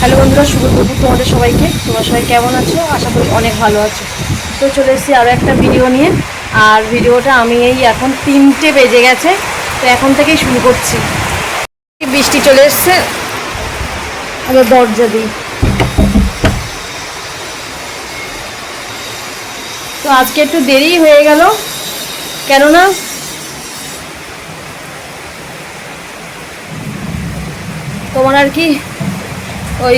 Hello বন্ধুরা, শুভ দুপুর তোমাদের সবাইকে। তোমরা সবাই কেমন আছো? আশা করি অনেক ভালো আছো। তো চলে এসেছি আরও একটা ভিডিও নিয়ে। আর ভিডিওটা আমি এই এখন তিনটে বেজে গেছে, তো এখন থেকেই শুরু করছি। বৃষ্টি চলে এসছে। আগে দরজা দিই। তো আজকে একটু দেরি হয়ে গেল। কেননা তোমার আর কি ওই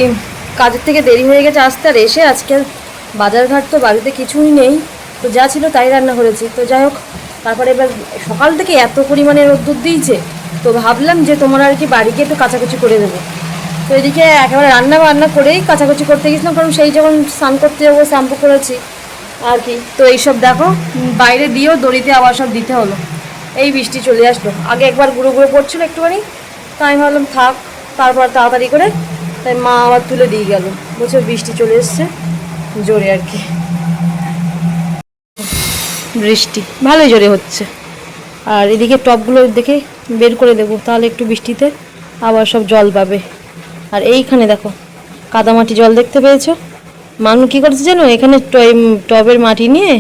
কাজের থেকে দেরি হয়ে গেছে, আসতে আর এসে আজকে বাজারঘাট তো বাড়িতে কিছুই নেই। তো যা ছিল তাই রান্না করেছি। তো যাই হোক, তারপরে এবার সকাল থেকে এত পরিমাণে রোদ্দুর দিয়েছে, তো ভাবলাম যে তোমার আর কি বাড়িকে একটু কাচাকুচি করে দেবো। তো এদিকে একেবারে রান্না বান্না করেই কাচাকুচি করতে গেছিলাম, কারণ সেই যখন স্নান করতে যাব, শ্যাম্পু করেছি আর কি। তো এইসব দেখো বাইরে দিয়েও দড়িতে আবার সব দিতে হলো। এই বৃষ্টি চলে আসলো। আগে একবার গুঁড়ো গুঁড়ো পড়ছিল একটুখানি, তাই ভাবলাম থাক, তারপর তাড়াতাড়ি করে তাই মা আবার তুলে দিয়ে গেল। বলছে বৃষ্টি চলে এসছে, জোরে আর কি। বৃষ্টি, ভালোই জোরে হচ্ছে। আর এদিকে টপগুলো দেখে বের করে দেবো, তাহলে একটু বৃষ্টিতে আবার সব জল পাবে। আর এইখানে দেখো কাদামাটি জল দেখতে পেয়েছ? মানু কি করেছে জানো? এখানে টবের মাটি নিয়ে,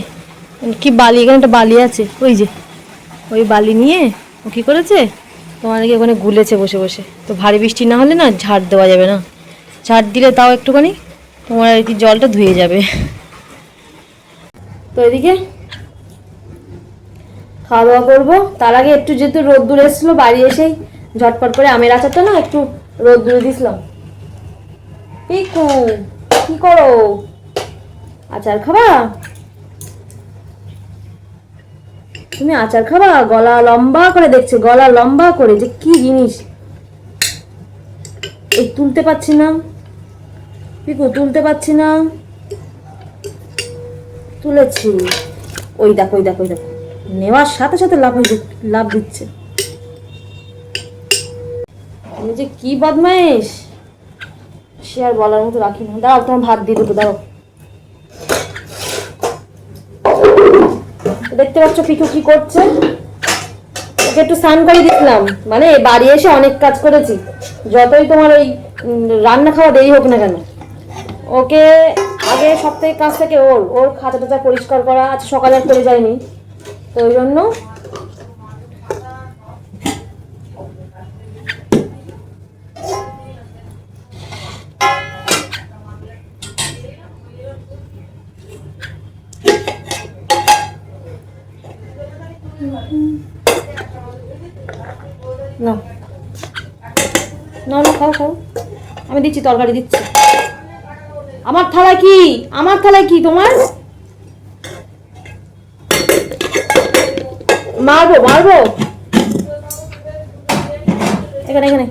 কি বালি, এখানে একটা বালি আছে, ওই যে, ওই বালি নিয়ে ও কী করেছে? তোমাদেরকে ওখানে গুলেছে বসে বসে। তো ভারী বৃষ্টি না হলে না ঝাড় দেওয়া যাবে না। ঝাড় দিলে তাও একটুখানি তোমার আর কি জলটা ধুয়ে যাবে। তো এদিকে খাওয়া দাওয়া করব। তার আগে একটু যেহেতু রোদ্দুর এসেছিল, বাড়ি এসেই ঝটপট করে আমের আচারটা না একটু রোদ্দুরে দিছিলাম পিকু, কি করো? আচার খাবা? তুমি আচার খাবা? গলা লম্বা করে দেখছে, গলা লম্বা করে, যে কি জিনিস? এই তুলতে পারছি না। পিকু তুলতে পারছি না। তুলেছি। ওই দেখো ওই দেখো ওই দেখো। নেওয়ার সাথে সাথে লাভ হয়ে লাভ দিচ্ছে। আমি যে কি বদমাইশ? সে আর বলার মতো রাখি না দাঁড়াও, তোমার ভাত দিয়ে দেবো, দাঁড়াও। দেখতে পাচ্ছ পিকু কি করছে? ওকে একটু স্নান করে দিলাম মানে বাড়ি এসে অনেক কাজ করেছি। যতই তোমার ওই রান্না খাওয়া দেরি হোক না কেন ওকে আগে থেকে কাজ থেকে ওর ওর খাতা টাতা পরিষ্কার করা আজ সকালে আর করে যায়নি। তো ওই জন্য না না, খাও খাও। আমি দিচ্ছি, তরকারি দিচ্ছি। আমার থালা কি? আমার থালায় কি তোমার? মারবো মারবো? এখানে এখানে।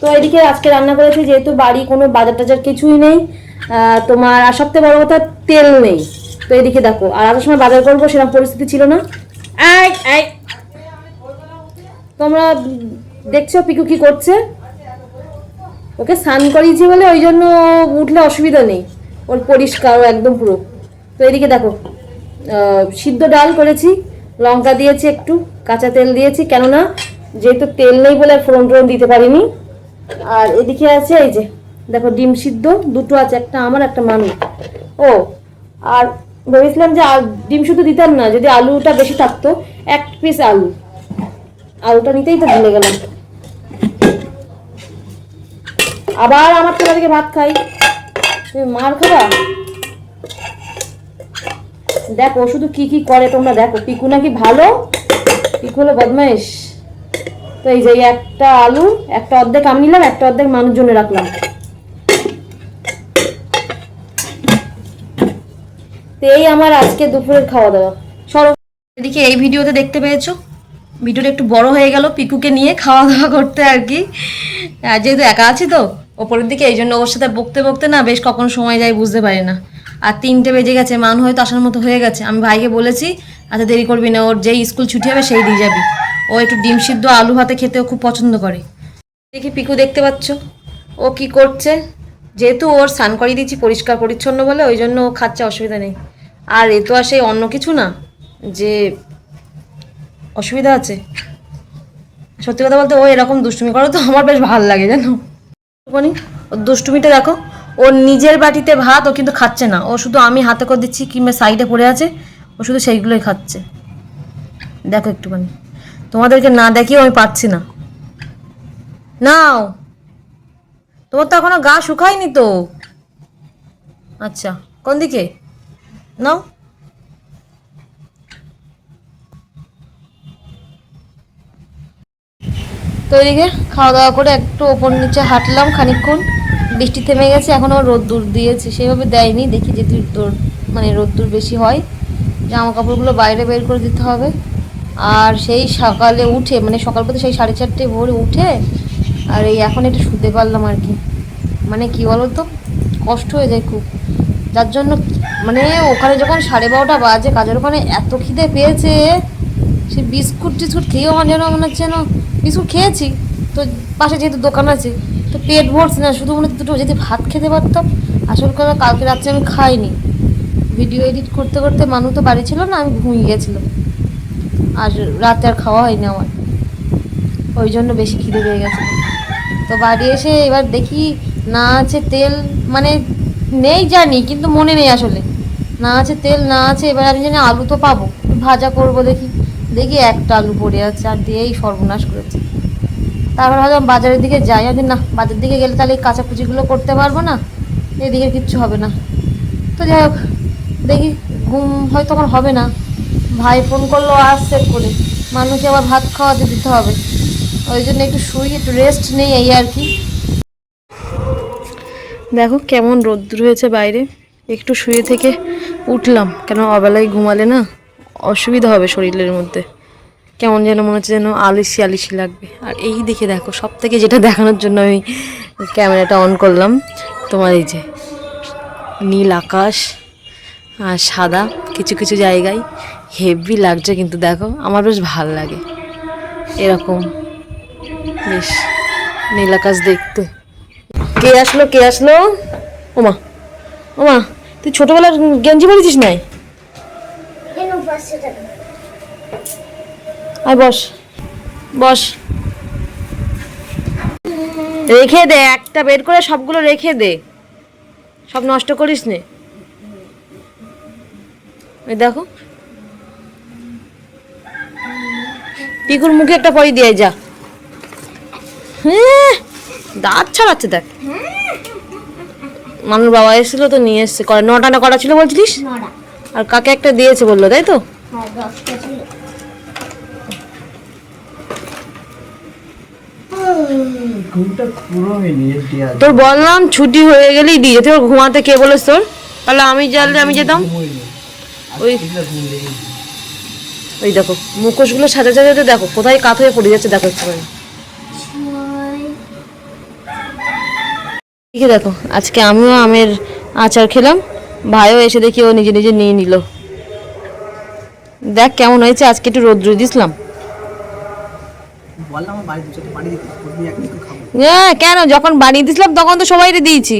তো এদিকে আজকে রান্না করেছি যেহেতু বাড়ি কোনো বাজার টাজার কিছুই নেই তোমার আর সবথেকে বড় কথা তেল নেই। তো এদিকে দেখো আর আসার সময় বাজার করব সেরকম পরিস্থিতি ছিল না। তোমরা দেখছ পিকু কি করছে? ওকে স্নান করিয়েছি বলে ওই জন্য উঠলে অসুবিধা নেই। ওর পরিষ্কার একদম পুরো। তো এদিকে দেখো সিদ্ধ ডাল করেছি, লঙ্কা দিয়েছি একটু, কাঁচা তেল দিয়েছি, কেননা যেহেতু তেল নেই বলে ফোড়ন টোড়ন দিতে পারিনি। আর এদিকে আছে এই যে, দেখো ডিম সিদ্ধ, দুটো আছে, একটা আমার, একটা মানুষ ও, আর ভেবেছিলাম যে ডিম শুধু দিতাম না, যদি আলুটা বেশি থাকতো, এক পিস আলু। আলুটা নিতেই তো ভুলে গেলাম। আবার আমার তোলা থেকে ভাত খাই। তুমি মার খাবা? দেখো, শুধু কি কি করে তোমরা দেখো। পিকু নাকি ভালো? পিকু হলো বদমাইশ। তো এই যে একটা আলু, একটা অর্ধেক আমি নিলাম, একটা অর্ধেক মানুষ জন্য রাখলাম। তো এই আমার আজকে দুপুরের খাওয়া দাওয়া সরো, এদিকে এই ভিডিওতে দেখতে পেয়েছ? ভিডিওটা একটু বড় হয়ে গেল পিকুকে নিয়ে খাওয়া দাওয়া করতে আর কি। আর যেহেতু একা আছি তো ওপরের দিকে এই জন্য ওর সাথে বকতে বকতে না বেশ কখন সময় যায় বুঝতে পারি না। আর তিনটে বেজে গেছে, মান হয়তো আসার মতো হয়ে গেছে। আমি ভাইকে বলেছি আচ্ছা দেরি করবি না, ওর যেই স্কুল ছুটি হবে সেই দিয়ে যাবি। ও একটু ডিম সিদ্ধ আলু ভাতে খেতেও খুব পছন্দ করে। দেখি পিকু দেখতে পাচ্ছ? ও কি করছে? যেহেতু ওর স্নান করিয়ে দিচ্ছি পরিষ্কার পরিচ্ছন্ন বলে, ওই জন্য ও খাচ্ছে, অসুবিধা নেই। আর এ তো আর সেই অন্য কিছু না, যে অসুবিধা আছে। সত্যি কথা বলতে ও এরকম দুষ্টুমি করো তো আমার বেশ ভালো লাগে, জানো? মানে ওর দুষ্টুমিটা দেখো, ওর নিজের বাটিতে ভাত, ও কিন্তু খাচ্ছে না। ও শুধু আমি হাতে করে দিচ্ছি কিংবা সাইডে পড়ে আছে, ও শুধু সেইগুলোই খাচ্ছে। দেখো একটুখানি। তোমাদেরকে না দেখিও আমি পাচ্ছি না। নাও। তোমার তো এখনও গা শুকায়নি তো। আচ্ছা কোন দিকে নাও। তো এদিকে খাওয়া দাওয়া করে একটু ওপর নিচে হাঁটলাম খানিকক্ষণ। বৃষ্টি থেমে গেছে এখন এখনও রোদ্দুর দিয়েছে। সেভাবে দেয়নি, দেখি যদি রোদ মানে রোদ্দুর বেশি হয়। জামা কাপড়গুলো বাইরে বের করে দিতে হবে। আর সেই সকালে উঠে মানে সকাল পথে সেই সাড়ে চারটে ভোরে উঠে, আর এই এখন একটু শুতে পারলাম আর কি। মানে কি বলো তো কষ্ট হয়ে যায় খুব। যার জন্য মানে ওখানে যখন সাড়ে বারোটা বাজে, কাজের ওখানে এত খিদে পেয়েছে, সে বিস্কুট টিস্কুট খেয়েও আমার যেন মনে হচ্ছে যেন বিস্কুট খেয়েছি, তো পাশে যেহেতু দোকান আছে, তো পেট ভরছে না, শুধু মনে দুটো যদি ভাত খেতে পারতাম। আসল কথা কালকে রাত্রে আমি খাইনি। ভিডিও এডিট করতে করতে মানুষ তো বাড়ি ছিল না, আমি ঘুমিয়ে গেছিলাম। আর রাতে আর খাওয়া হয়নি আমার। ওই জন্য বেশি খিদে পেয়ে গেছে। তো বাড়ি এসে এবার দেখি না আছে তেল মানে নেই জানি, কিন্তু মনে নেই আসলে। না আছে তেল, না আছে, এবার আমি জানি আলু তো পাবো। ভাজা করব দেখি। দেখি একটা আলু পড়ে আছে আর দিয়েই সর্বনাশ করেছে। তারপর ভাবলাম বাজারের দিকে যাই। আমি না বাজারের দিকে গেলে তাহলে এই কাঁচাকুচিগুলো করতে পারব না, এদিকে কিচ্ছু হবে না। তো যাই হোক, দেখি, ঘুম হয়তো আমার হবে না। ভাই ফোন করল আজ সেট করে। মানুষকে আবার ভাত খাওয়াতে দিতে হবে। ওই জন্য একটু শুই, একটু রেস্ট নেই এই আর কি। দেখো কেমন রোদ্দুর হয়েছে বাইরে। একটু শুয়ে থেকে উঠলাম, কেন অবেলায় ঘুমালে না? অসুবিধা হবে শরীরের মধ্যে। কেমন যেন মনে হচ্ছে যেন আলিসি আলিসি লাগবে। আর এই দেখে দেখো সব থেকে যেটা দেখানোর জন্য আমি ক্যামেরাটা অন করলাম। তোমার এই যে নীল আকাশ আর সাদা কিছু কিছু জায়গায় হেভি লাগছে কিন্তু দেখো, আমার বেশ ভালো লাগে। এরকম। বেশ নীল আকাশ দেখতে। কে আসলো কে আসলো? ওমা ওমা, তুই ছোটবেলার গেঞ্জি পরেছিস নাই? আয় বস বস। রেখে দে একটা বের করে সবগুলো রেখে দে। সব নষ্ট করিস নে। ওই দেখো। পিকুর মুখে একটা পরি দিয়ে যা। হ্যাঁ দাঁত ছাড়াচ্ছে দেখ। মানুষ বাবা এসেছিল তো নিয়ে এসছে। নটা না কটা ছিল বলছিলিস? নড়া আর কাকে একটা দিয়েছে বলল তাই তো? হ্যাঁ তোর বললাম ছুটি হয়ে গেলেই দিয়ে যেতে ঘুমাতে কে বলেছ তোর? তাহলে আমি জানলে আমি যেতাম? ওই ওই দেখো মুখোশগুলো সাজা সাজাতে দেখো কোথায় কাত হয়ে পড়ে যাচ্ছে দেখো একটু দেখো আজকে আমিও আমের আচার খেলাম। ভাইও এসে দেখি ও নিজে নিজে নিয়ে নিল। দেখ কেমন হয়েছে আজকে একটু রোদ্র দিছিলাম। হ্যাঁ কেন? যখন বানিয়ে দিছিলাম তখন তো সবাইকে দিয়েছি।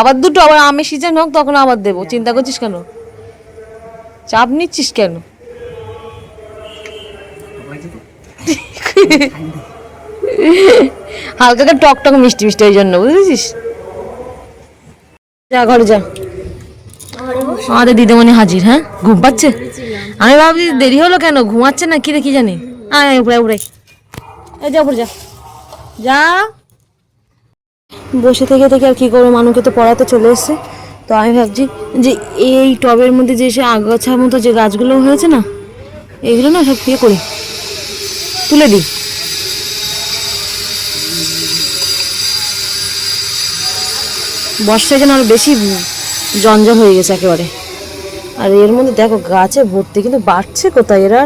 আবার দুটো? আবার আমের সিজন হোক তখন আবার দেবো। চিন্তা করছিস কেন? চাপ নিচ্ছিস কেন? সবাই হালকা টক টক মিষ্টি মিষ্টি ওই জন্য বুঝেছিস? যা, ঘরে যা। আমাদের দিদিমণি হাজির হ্যাঁ? ঘুম পাচ্ছে? আমি ভাবছি দেরি হলো কেন? ঘুমাচ্ছে না, কি রে জানি? আয় উপরে উপরে। যা উপরে যা। যা। বসে থেকে থেকে আর কি করব? মানুষকে তো পড়াতে চলে এসছে। তো আমি ভাবছি যে এই টবের মধ্যে যে সে আগাছার মতো যে গাছগুলো হয়েছে না, এগুলো না সব ইয়ে করি। তুলে দিই। বর্ষায় যেন আরও বেশি জঞ্জাল হয়ে গেছে একেবারে। আর এর মধ্যে দেখো গাছে ভর্তি, কিন্তু বাড়ছে কোথায় এরা?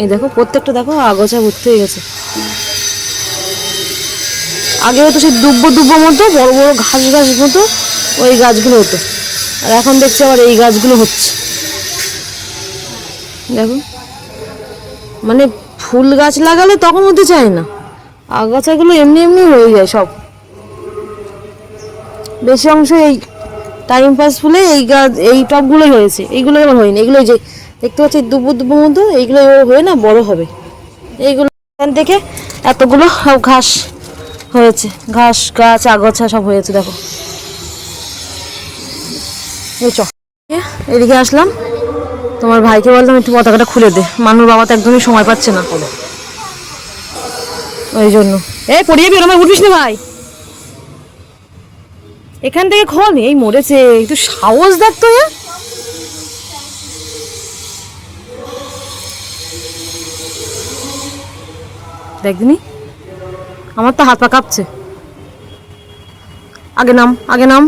এই দেখো, প্রত্যেকটা দেখো আগোছা ভর্তি হয়ে গেছে। আগে হতো সেই দুব্বো দুব্বো মতো, বড় বড় ঘাস ঘাস মতো ওই গাছগুলো হতো। আর এখন দেখছি আবার এই গাছগুলো হচ্ছে। দেখো। মানে ফুল গাছ লাগালে তখন হতে চায় না। আগাছাগুলো এমনি এমনি হয়ে যায় সব। বেশি অংশ এই টাইম পাস ফুলে এই গাছ, এই টবগুলোই হয়েছে। এইগুলো এবার হয়নি। এগুলো যে দেখতে পাচ্ছি দুবু দুবু মতো, এইগুলো হয়ে না বড় হবে। এইগুলো এখান থেকে এতগুলো সব ঘাস হয়েছে। ঘাস, গাছ, আগাছা সব হয়েছে, দেখো। এদিকে আসলাম। তোমার ভাইকে বললাম, একটু পতাকাটা খুলে দে। মানুষ বাবা তো একদমই সময় পাচ্ছে না। ওই জন্য। এই পড়িয়ে যাবি আমার উঠিস না ভাই। এখান থেকে খোল এই মরেছে একটু সাহস দেখ তো এ। দেখনি আমার তো হাত পা কাঁপছে। আগে নাম আগে নাম।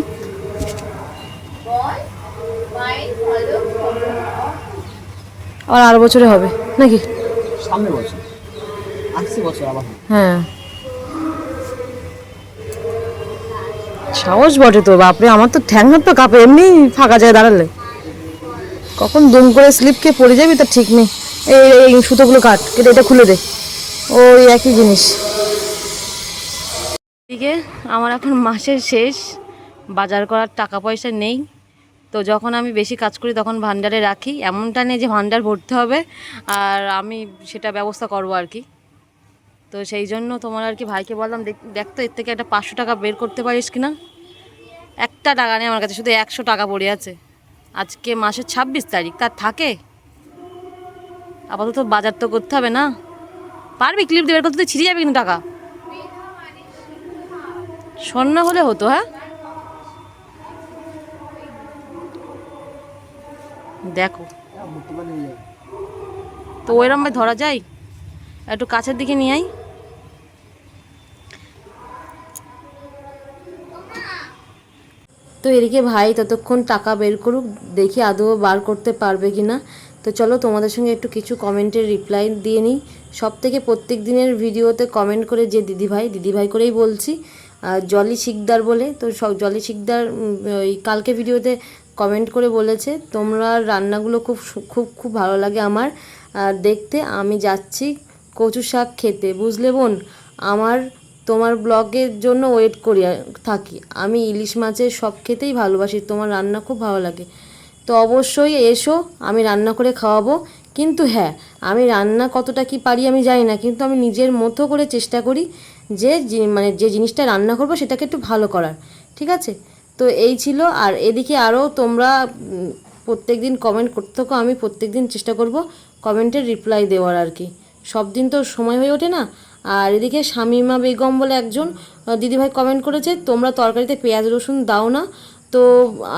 আবার আরও বছরে হবে নাকি? সামনে বছর আসছে বছর আবার হ্যাঁ। সাহস বটে তো বাপরে আমার তো ঠ্যাং হাত তো কাঁপে এমনি ফাঁকা যায় দাঁড়ালে। কখন দুম করে স্লিপ খেয়ে পড়ে যাবি তার ঠিক নেই। এই এই সুতোগুলো কাট কেটে এটা খুলে দে। ওই একই জিনিস। এদিকে আমার এখন মাসের শেষ বাজার করার টাকা পয়সা নেই। তো যখন আমি বেশি কাজ করি তখন ভান্ডারে রাখি। এমনটা নেই যে ভান্ডার ভরতে হবে আর আমি সেটা ব্যবস্থা করব আর কি। তো সেই জন্য তোমার আর কি ভাইকে বললাম, দেখ তো, এর থেকে একটা পাঁচশো টাকা বের করতে পারিস কি না একটা টাকা নেই আমার কাছে, শুধু একশো টাকা পড়ে আছে। আজকে মাসের ছাব্বিশ তারিখ, তার থাকে? আপাতত বাজার তো করতে হবে না। পারবি ক্লিপ দিয়ে বের করতে? তো ছিঁড়ে যাবে কিন্তু টাকা। স্বর্ণ হলে হতো হ্যাঁ? দেখো। তো ওইরম ধরা যায়। একটু কাছের দিকে নিয়ে আই তো এদিকে ভাই ততক্ষণ টাকা বের করুক, দেখি আদৌ বার করতে পারবে কি না তো চলো তোমাদের সঙ্গে একটু কিছু কমেন্টের রিপ্লাই দিয়ে নিই। সব থেকে প্রত্যেক দিনের ভিডিওতে কমেন্ট করে যে দিদিভাই দিদিভাই করেই বলছি জলি শিকদার বলে। তো সব জলি শিকদার ওই কালকে ভিডিওতে কমেন্ট করে বলেছে, তোমরা রান্নাগুলো খুব খুব খুব ভালো লাগে আমার। দেখতে আমি যাচ্ছি কচু শাক খেতে। বুঝলে বোন, আমার তোমার ব্লগের জন্য ওয়েট করি থাকি। আমি ইলিশ মাছের সব খেতেই ভালোবাসি, তোমার রান্না খুব ভালো লাগে। তো অবশ্যই এসো, আমি রান্না করে খাওয়াবো। কিন্তু হ্যাঁ আমি রান্না কতটা কি পারি আমি জানি না, কিন্তু আমি নিজের মতো করে চেষ্টা করি যে মানে যে জিনিসটা রান্না করব সেটাকে একটু ভালো করার, ঠিক আছে? তো এই ছিল, আর এদিকে আরও তোমরা প্রত্যেক দিন কমেন্ট করতে থাকো, আমি প্রত্যেক দিন চেষ্টা করব কমেন্টের রিপ্লাই দেওয়ার আর কি। সব দিন তো সময় হয়ে ওঠে না আর এদিকে শামিমা বেগম বলে একজন দিদিভাই কমেন্ট করেছে, তোমরা তরকারিতে পেঁয়াজ, রসুন দাও না। তো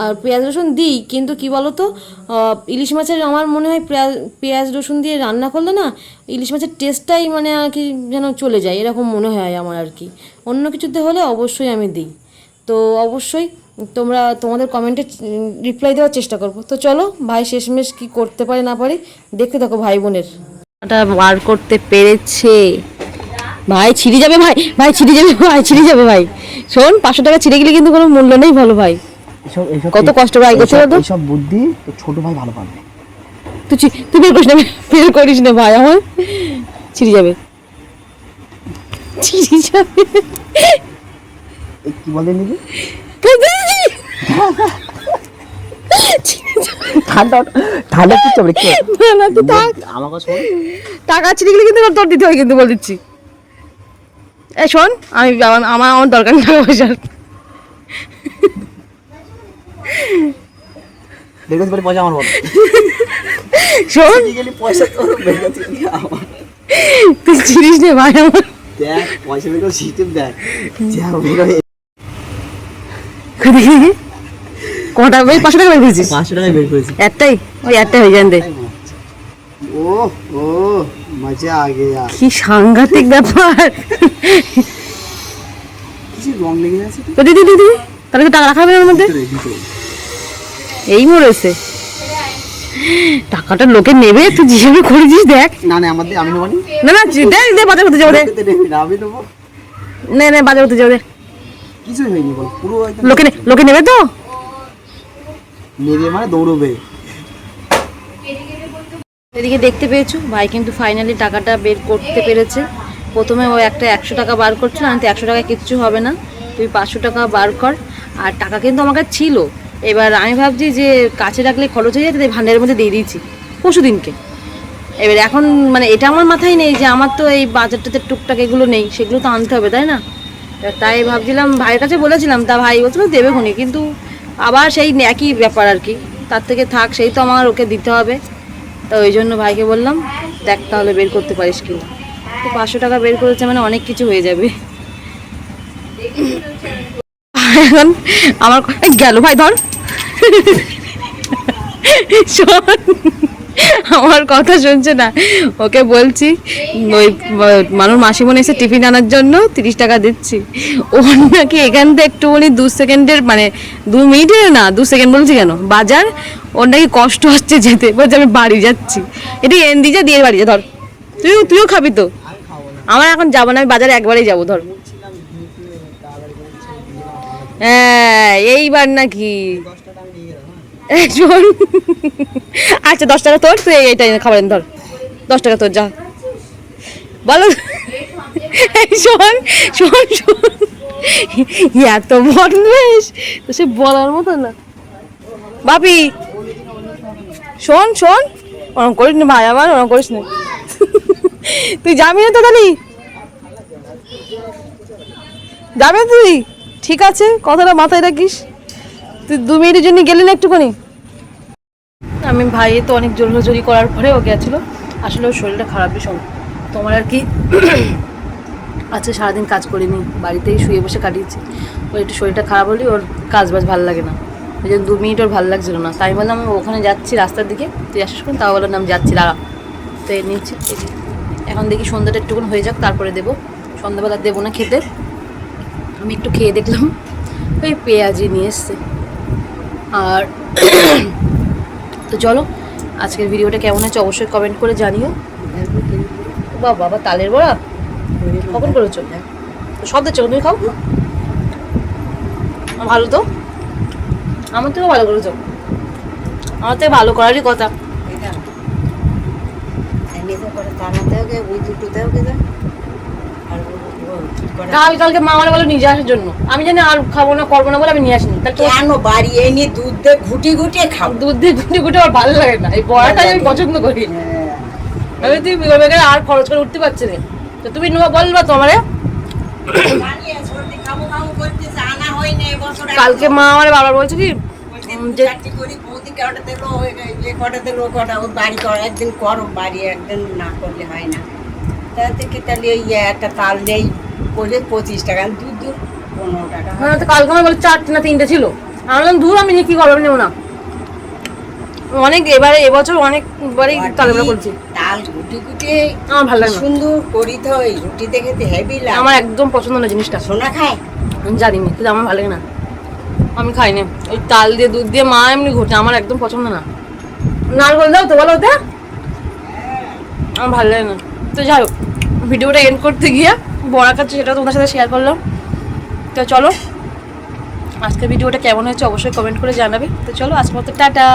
আর পেঁয়াজ, রসুন দিই, কিন্তু কি বলো তো ইলিশ মাছের আমার মনে হয় পেঁয়াজ পেঁয়াজ, রসুন দিয়ে রান্না করলে না, ইলিশ মাছের টেস্টটাই মানে আর কি যেন চলে যায়, এরকম মনে হয় আমার আর কি। অন্য কিছুতে হলে অবশ্যই আমি দিই। তো অবশ্যই তোমরা তোমাদের কমেন্টে রিপ্লাই দেওয়ার চেষ্টা করব। তো চলো, ভাই শেষমেশ কি করতে পারে না পারে, দেখতে থাকো ভাই বোনের। বার করতে পেরেছে। ভাই ছিঁড়ে যাবে ভাই ভাই ছিঁড়ে যাবে ভাই ছিঁড়ে যাবে ভাই। শোন পাঁচশো টাকা ছিঁড়ে গেলে কিন্তু কোনো মূল্য নেই ভালো ভাই। কত কষ্ট ভাই করছে তো? এইসব বুদ্ধি তো ছোট ভাই ভালো পারবে। তুই তুই বের করিস না বের করিস না ভাই আমার। ছিঁড়ে যাবে। ছিঁড়ে যাবে। কি বলে নিবি? ঠান্ডা ঠান্ডা কি? চলে আমার কাছে টাকা ছিঁড়ে গেলে কিন্তু তোর দিতে হয় কিন্তু বলে দিচ্ছি। এই শোন আমি আমার আমার দরকার টাকা পয়সার। পয়সা আমার বল শোন। পয়সা আমার। তুই ছিড়িস নে ভাই আমার। দেখ পয়সা বের করে সিস্টেম দেখ। যা বের দেখি দেখি কটা ভাই পাঁচশো টাকা বের করেছিস? পাঁচশো বের করেছি। একটাই? ওই একটাই হয়ে যান দে। ও ও। মজা আ গেয়া। কি সাংঘাতিক ব্যাপার। কিছু রং লেগে যাচ্ছে তো? দিদি দিদি তাহলে কি টাকা রাখা হবে না ওর মধ্যে? এই মরেছে টাকাটা লোকে নেবে তুই যেভাবে করেছিস দেখ। না না আমাদের আমি নেব না। না দেখ দে বাজার করতে নেবি না, আমি নেব। নে নে বাজার করতে যাব দে। কিছুই হয়নি বল পুরো লোকে লোকে নেবে তো? নেবে মানে দৌড়বে। এদিকে দেখতে পেয়েছ, ভাই কিন্তু ফাইনালি টাকাটা বের করতে পেরেছে। প্রথমে ও একটা একশো টাকা বার করছিল, আমি তো একশো টাকায় কিচ্ছু হবে না, তুই পাঁচশো টাকা বার কর। আর টাকা কিন্তু আমার কাছে ছিল। এবার আমি ভাবছি যে কাছে রাখলে খরচ হয়ে যাচ্ছে তাই ভান্ডারের মধ্যে দিয়ে দিয়েছি, পরশু দিনকে। এবার এখন মানে এটা আমার মাথায় নেই যে আমার তো এই বাজারটাতে টুকটাক এগুলো নেই, সেগুলো তো আনতে হবে, তাই না? তাই ভাবছিলাম, ভাইয়ের কাছে বলেছিলাম, তা ভাই বলছিল দেবে খুনি, কিন্তু আবার সেই একই ব্যাপার আর কি। তার থেকে থাক, সেই তো আমার ওকে দিতে হবে। তা ওই জন্য ভাইকে বললাম, দেখ তাহলে বের করতে পারিস কি তো পাঁচশো টাকা বের করেছে মানে অনেক কিছু হয়ে যাবে। এখন আমার গেল, ভাই ধর। শোন। আমার কথা শুনছে না। ওকে বলছি, ওই মানুষ মাসিমনে এসে টিফিন আনার জন্য তিরিশ টাকা দিচ্ছি। ওর নাকি এখান থেকে একটুখানি দু সেকেন্ডের মানে দু মিনিটের না, দু সেকেন্ড বলছি কেন? বাজার, ওর নাকি কষ্ট হচ্ছে যেতে। বলছে আমি বাড়ি যাচ্ছি। এটা এন দিয়ে দিয়ে বাড়ি যা ধর। তুইও তুইও খাবি তো। আমার এখন যাব না, আমি বাজারে একবারেই যাব, ধর। হ্যাঁ এইবার নাকি দশ টাকা আমি নিয়ে গেলাম হ্যাঁ। একজন। আচ্ছা দশ টাকা তোর, তুই এইটা খাবার ধর। দশ টাকা তোর, যা। বলো। শোন শোন শোন। এত বদমেশ তো সে বলার মতো না। বাপি, শোন শোন। ওরম করিস না ভাই আমার ওরম করিস না। তুই যাবি না তো তাহলে? যাবে তুই? ঠিক আছে, কথাটা মাথায় রাখিস। তুই দু মিনিটের জন্য গেলি না একটুখানি? আমি ভাই তো অনেক জোরাজোরি করার পরে ও গেছিল। আসলে ওর শরীরটা খারাপ ভীষণ। তোমার আর কি? আজকে সারাদিন কাজ করিনি, বাড়িতেই শুয়ে বসে কাটিয়েছি। ওর একটু শরীরটা খারাপ হলে ওর কাজ বাজ ভালো লাগে না। ওই জন্য দু মিনিট ওর ভালো লাগছিল না। তাই বললাম আমি ওখানে যাচ্ছি রাস্তার দিকে। তুই আসিস কোন তাও বললাম আমি যাচ্ছি, দাঁড়া। তো এ নিচ্ছি। এখন দেখি সন্ধ্যাটা একটুখানি হয়ে যাক, তারপরে দেবো। সন্ধ্যাবেলা দেবো না খেতে। আমি একটু খেয়ে দেখলাম ওই পেঁয়াজি নিয়ে এসছে। আর তো চলো, আজকের ভিডিওটা কেমন হয়েছে অবশ্যই কমেন্ট করে জানিও। বা বাবা, তালের বড়া? কখন করেছ? সব দিচ্ছ তুমি খাও। ভালো তো? আমার থেকেও ভালো করেছ। আমার থেকে ভালো করারই কথা। কাল কালকে মা আমার বলো নিজে আসার জন্য। আমি জানি আর খাব না করব না বলে আমি নিয়ে আসিনি। তাহলে কেন বাড়ি এনে দুধ দিয়ে ঘুটি ঘুটিয়ে খাও দুধ দিয়ে গুটি গুটি আমার ভালো লাগে না। এই বড়াটাই আমি পছন্দ করি আমি তুই বেকার আর খরচ করে উঠতে পারছি না? তো তুমি নেওয়া বলবা তো আমারে বানিয়ে সর্দি খাব খাব করতেছে, আনা হয়নি কালকে মা আমার বাবার বলছে কি বলছে, উম, দু যে চারটি করে বৌদি কটা দিলো, ওই এ কটা দিলো, ও কটা, ও বাড়ি করো, একদিন করো বাড়ি একদিন না করলে হয় না। তা থেকে তাহলে একটা তাল নেই। করে পঁচিশ টাকা। দুধ দুধ পনেরো টাকা। হ্যাঁ তো কালকে আমার বলে চারটে না তিনটে ছিল। আমি বললাম দূর আমি নিয়ে কি করব? নেব না। অনেক এবারে এবছর অনেকবারই তালেবড়া করছি তাল গুটি গুটি আমার ভালো লাগে সুন্দর করি তো ওই রুটিতে খেতে হেভি লাগে। আমার একদম পছন্দ না জিনিসটা। সোনা খায়? আমি জানি না কিন্তু আমার ভালো লাগে না। আমি খাই না ওই তাল দিয়ে দুধ দিয়ে মা এমনি ঘটে আমার একদম পছন্দ না। নারকল দাও তো বলো ওটা আমার ভালো লাগে না। তো যাই হোক ভিডিওটা এন্ড করতে গিয়ে বড়া খাচ্ছে সেটা তোমাদের সাথে শেয়ার করলাম। তো চলো, আজকের ভিডিওটা কেমন হয়েছে অবশ্যই কমেন্ট করে জানাবে। তো চলো আজকের মতো টাটা।